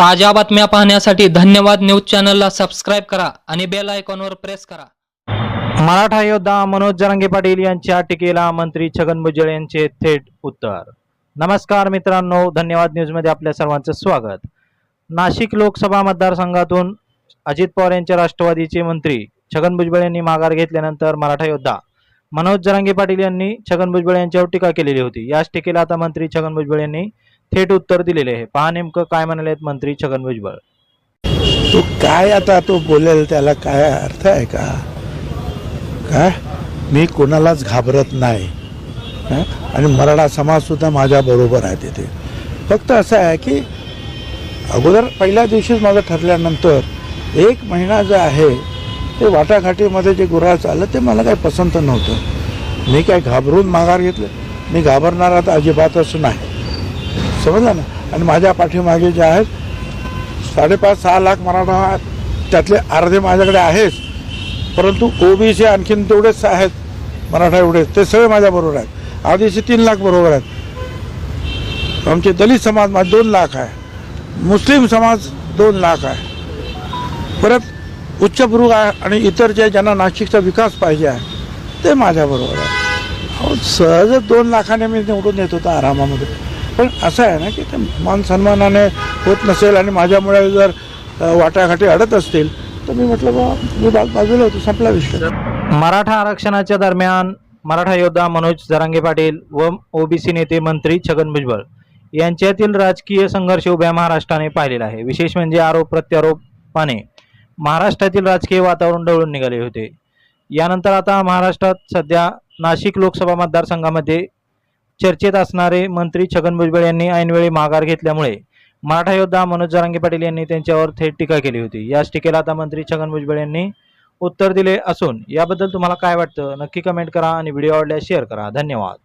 ताज्या बातम्या पाहण्यासाठी धन्यवाद न्यूज चॅनलला सबस्क्राईब करा आणि बेल आयकॉनवर प्रेस करा. मराठा योद्धा मनोज जरांगे पाटील यांच्या टीकेला मंत्री छगन भुजबळ यांचे थेट उत्तर. नमस्कार मित्रांनो धन्यवाद न्यूजमध्ये आपल्या सर्वांचं स्वागत. नाशिक लोकसभा मतदारसंघातून अजित पवार यांच्या राष्ट्रवादीचे मंत्री छगन भुजबळ यांनी माघार घेतल्यानंतर मराठा योद्धा मनोज जरांगे पाटील यांनी छगन भुजबळ यांच्यावर टीका केलेली होती. याच टीकेला आता मंत्री छगन भुजबळ यांनी थेट उत्तर दिलेले आहे. पहा नेमकं काय म्हणाले आहेत मंत्री छगन भुजबळ. तो काय आता तो बोलेल त्याला काय अर्थ आहे का? काय? मी कोणालाच घाबरत नाही. आणि मराठा समाज सुद्धा माझ्या बरोबर आहे तिथे. फक्त असं आहे की अगोदर पहिल्या दिवशीच माझं ठरल्यानंतर एक महिना जो आहे ते वाटाघाटीमध्ये जे गुराळ चाललं ते मला काही पसंत नव्हतं. मी काय घाबरून माघार घेतलं. मी घाबरणार आता अजिबातच नाही. समजलं ना? आणि माझ्या पाठीमागे जे आहेत साडेपाच सहा लाख मराठा त्यातले अर्धे माझ्याकडे आहेच. परंतु ओबीसी आणखीन तेवढेच आहेत मराठा एवढेच. ते सगळे माझ्याबरोबर आहेत. आदिवासी तीन लाख बरोबर आहेत. आमचे दलित समाज माझे दोन लाख आहे. मुस्लिम समाज दोन लाख आहे. परत उच्चभ्रू आहे आणि इतर जे ज्यांना नाशिकचा विकास पाहिजे आहे ते माझ्याबरोबर आहे सहजच दोन लाखाने मी निवडून येत होता आरामामध्ये. पण असं आहे ना की ते मान सन्मानाने होत नसेल आणि माझ्यामुळे जर वाटाघाटी अडत असतील तर मी म्हटलं बा मी बाग बाजूला होतो संपला विषय. मराठा आरक्षणाच्या दरम्यान मराठा योद्धा मनोज जरांगे पाटील व ओबीसी नेते मंत्री छगन भुजबळ यांच्यातील राजकीय संघर्ष उभ्या महाराष्ट्राने पाहिलेला आहे. विशेष म्हणजे आरोप प्रत्यारोपाने महाराष्ट्रातील राजकीय वातावरण ढवळून निघाले होते. यानंतर आता महाराष्ट्रात सध्या नाशिक लोकसभा मतदारसंघामध्ये चर्चेत असणारे मंत्री छगन भुजबळ यांनी ऐनवेळी माघार घेतल्यामुळे मराठा योद्धा मनोज जरांगे पाटील यांनी त्यांच्यावर थेट टीका केली होती. याच टीकेला आता मंत्री छगन भुजबळ यांनी उत्तर दिले असून याबद्दल तुम्हाला काय वाटतं? नक्की कमेंट करा आणि व्हिडिओ आवडल्यास शेअर करा. धन्यवाद.